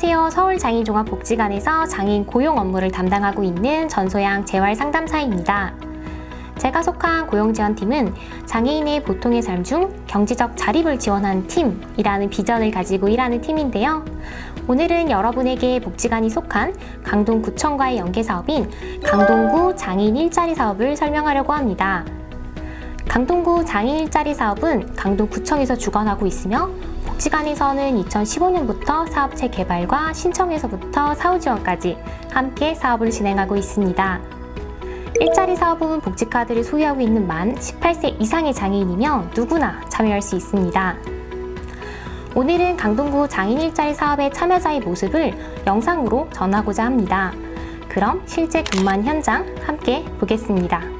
안녕하세요. 서울장애인종합복지관에서 장애인 고용 업무를 담당하고 있는 전소양 재활상담사입니다. 제가 속한 고용지원팀은 장애인의 보통의 삶 중 경제적 자립을 지원하는 팀이라는 비전을 가지고 일하는 팀인데요. 오늘은 여러분에게 복지관이 속한 강동구청과의 연계 사업인 강동구 장애인 일자리 사업을 설명하려고 합니다. 강동구 장애인 일자리 사업은 강동구청에서 주관하고 있으며 복지관에서는 2015년부터 사업체 개발과 신청에서부터 사후 지원까지 함께 사업을 진행하고 있습니다. 일자리 사업은 복지카드를 소유하고 있는 만 18세 이상의 장애인이며 누구나 참여할 수 있습니다. 오늘은 강동구 장애인 일자리 사업의 참여자의 모습을 영상으로 전하고자 합니다. 그럼 실제 근무한 현장 함께 보겠습니다.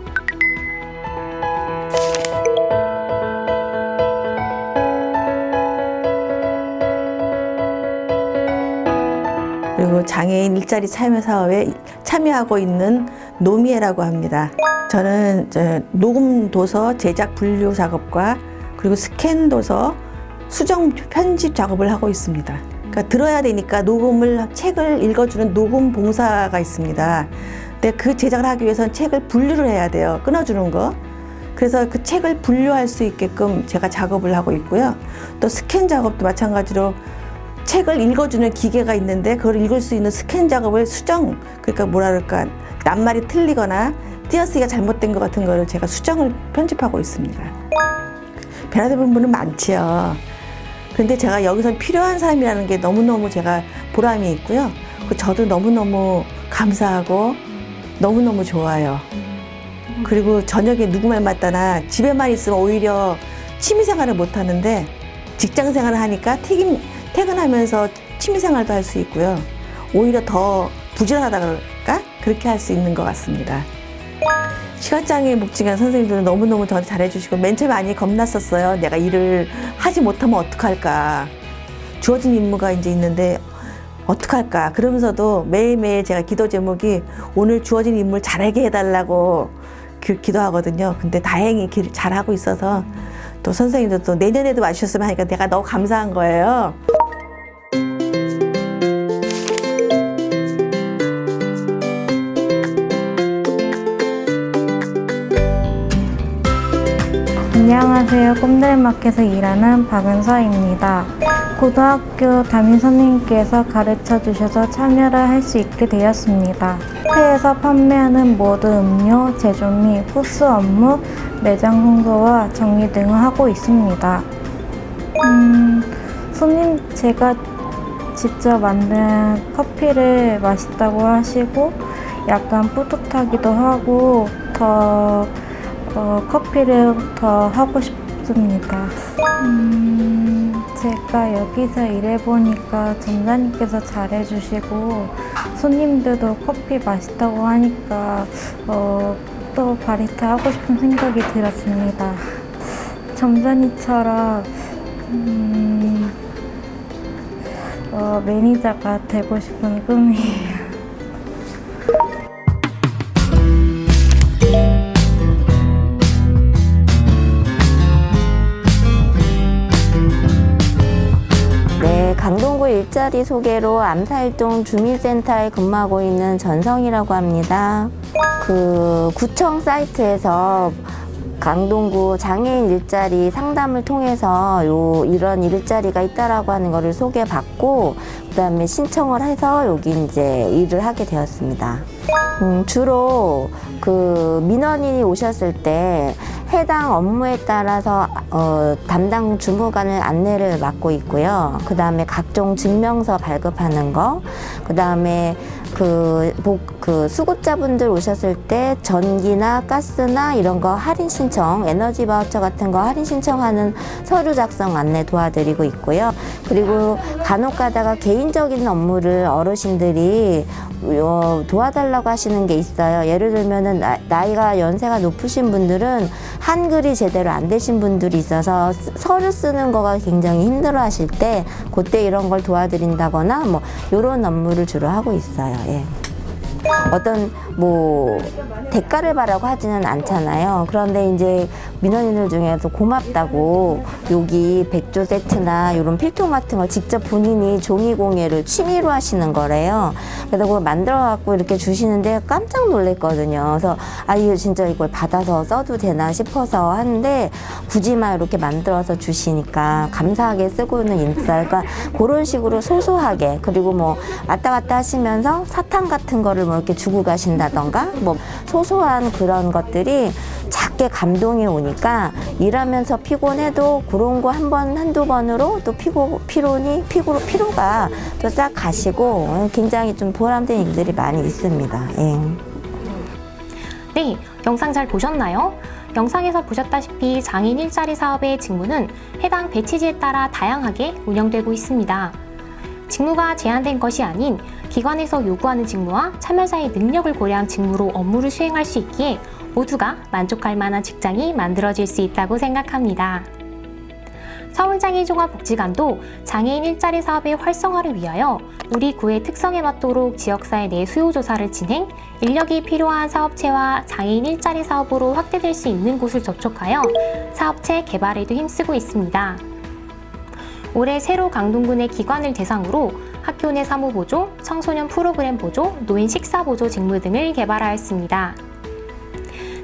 장애인 일자리 참여 사업에 참여하고 있는 노미애라고 합니다. 저는 저 녹음 도서 제작 분류 작업과 그리고 스캔 도서 수정 편집 작업을 하고 있습니다. 그러니까 들어야 되니까 녹음을 책을 읽어주는 녹음 봉사가 있습니다. 근데 그 제작을 하기 위해서는 책을 분류를 해야 돼요. 끊어주는 거. 그래서 그 책을 분류할 수 있게끔 제가 작업을 하고 있고요. 또 스캔 작업도 마찬가지로 책을 읽어주는 기계가 있는데 그걸 읽을 수 있는 스캔 작업을 수정 그러니까 뭐라 그럴까 낱말이 틀리거나 띄어쓰기가 잘못된 것 같은 거를 제가 수정을 편집하고 있습니다. 변화된 부분은 많지요. 근데 제가 여기서 필요한 사람이라는 게 너무너무 제가 보람이 있고요. 그 저도 너무너무 감사하고 너무너무 좋아요. 그리고 저녁에 누구 말 맞다나 집에만 있으면 오히려 취미 생활을 못 하는데 직장 생활을 하니까 퇴근, 퇴근하면서 취미 생활도 할 수 있고요. 오히려 더 부지런하다 그럴까? 그렇게 할 수 있는 것 같습니다. 시각장애인 복지관 선생님들은 너무너무 저한테 잘해주시고 맨 처음에 많이 겁났었어요. 내가 일을 하지 못하면 어떡할까. 주어진 임무가 이제 있는데 어떡할까. 그러면서도 매일매일 제가 기도 제목이 오늘 주어진 임무를 잘하게 해달라고 그 기도하거든요. 근데 다행히 길 잘하고 있어서 또 선생님도 또 내년에도 와주셨으면 하니까 내가 너무 감사한 거예요. 안녕하세요. 꼼들마켓에서 일하는 박은서입니다. 고등학교 담임 선생님께서 가르쳐 주셔서 참여를 할 수 있게 되었습니다. 카페에서 판매하는 모든 음료, 제조 및 호스 업무, 매장 홍보와 정리 등을 하고 있습니다. 음, 손님 제가 직접 만든 커피를 맛있다고 하시고 약간 뿌듯하기도 하고 더 어, 커피를 더 하고 싶습니다. 음, 제가 여기서 일해보니까 점장님께서 잘해주시고 손님들도 커피 맛있다고 하니까 어, 또 바리스타 하고 싶은 생각이 들었습니다. 점장님처럼 음, 어, 매니저가 되고 싶은 꿈이에요. 일자리 소개로 암살동 주민센터에 근무하고 있는 전성이라고 합니다. 그 구청 사이트에서 강동구 장애인 일자리 상담을 통해서 요 이런 일자리가 있다라고 하는 거를 소개받고 그다음에 신청을 해서 여기 이제 일을 하게 되었습니다. 음, 주로 그 민원인이 오셨을 때 해당 업무에 따라서 어, 담당 주무관을 안내를 맡고 있고요. 그 다음에 각종 증명서 발급하는 거, 그 다음에 그, 복, 그 수급자분들 오셨을 때 전기나 가스나 이런 거 할인 신청, 에너지 바우처 같은 거 할인 신청하는 서류 작성 안내 도와드리고 있고요. 그리고 간혹 가다가 개인적인 업무를 어르신들이 어, 도와달라고 하시는 게 있어요. 예를 들면은 나, 나이가 연세가 높으신 분들은 한글이 제대로 안 되신 분들이 있어서 쓰- 서류 쓰는 거가 굉장히 힘들어 하실 때 그때 이런 걸 도와드린다거나 뭐 이런 업무를 주로 하고 있어요. 예. 어떤 뭐 대가를 바라고 하지는 않잖아요. 그런데 이제 민원인들 중에서 고맙다고 여기 백조 세트나 이런 필통 같은 걸 직접 본인이 종이 공예를 취미로 하시는 거래요. 그래서 그걸 만들어 갖고 이렇게 주시는데 깜짝 놀랐거든요. 그래서 아 이거 진짜 이걸 받아서 써도 되나 싶어서 하는데 굳이만 이렇게 만들어서 주시니까 감사하게 쓰고 있는 인싸. 그러니까 그런 식으로 소소하게 그리고 뭐 왔다 갔다 하시면서 사탕 같은 거를 뭐 이렇게 주고 가신다던가 뭐 소소한 그런 것들이 작게 감동이 오니까 일하면서 피곤해도 그런 거 한 번, 한두 번으로 또 피고, 피로니, 피고, 피로가 또 싹 가시고 굉장히 좀 보람된 일들이 많이 있습니다. 예. 네, 영상 잘 보셨나요? 영상에서 보셨다시피 장애인 일자리 사업의 직무는 해당 배치지에 따라 다양하게 운영되고 있습니다. 직무가 제한된 것이 아닌 기관에서 요구하는 직무와 참여자의 능력을 고려한 직무로 업무를 수행할 수 있기에 모두가 만족할 만한 직장이 만들어질 수 있다고 생각합니다. 서울장애인 종합복지관도 장애인 일자리 사업의 활성화를 위하여 우리 구의 특성에 맞도록 지역사회 내 수요 조사를 진행, 인력이 필요한 사업체와 장애인 일자리 사업으로 확대될 수 있는 곳을 접촉하여 사업체 개발에도 힘쓰고 있습니다. 올해 새로 강동군의 기관을 대상으로 학교 내 사무 보조, 청소년 프로그램 보조, 노인 식사 보조 직무 등을 개발하였습니다.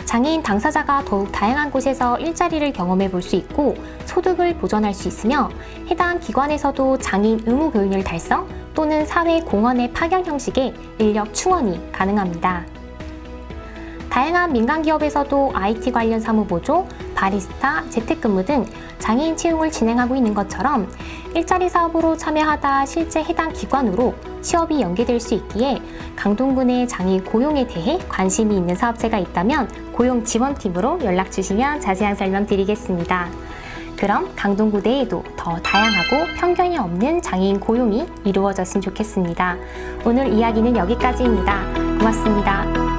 장애인 당사자가 더욱 다양한 곳에서 일자리를 경험해 볼 수 있고 소득을 보전할 수 있으며 해당 기관에서도 장애인 의무 교육을 달성 또는 사회 공헌의 파견 형식의 인력 충원이 가능합니다. 다양한 민간 기업에서도 IT 관련 사무 보조, 바리스타, 재택근무 등 장애인 채용을 진행하고 있는 것처럼 일자리 사업으로 참여하다 실제 해당 기관으로 취업이 연계될 수 있기에 강동군의 장애인 고용에 대해 관심이 있는 사업체가 있다면 고용 지원팀으로 연락 주시면 자세한 설명 드리겠습니다. 그럼 강동구 내에도 더 다양하고 편견이 없는 장애인 고용이 이루어졌으면 좋겠습니다. 오늘 이야기는 여기까지입니다. 고맙습니다.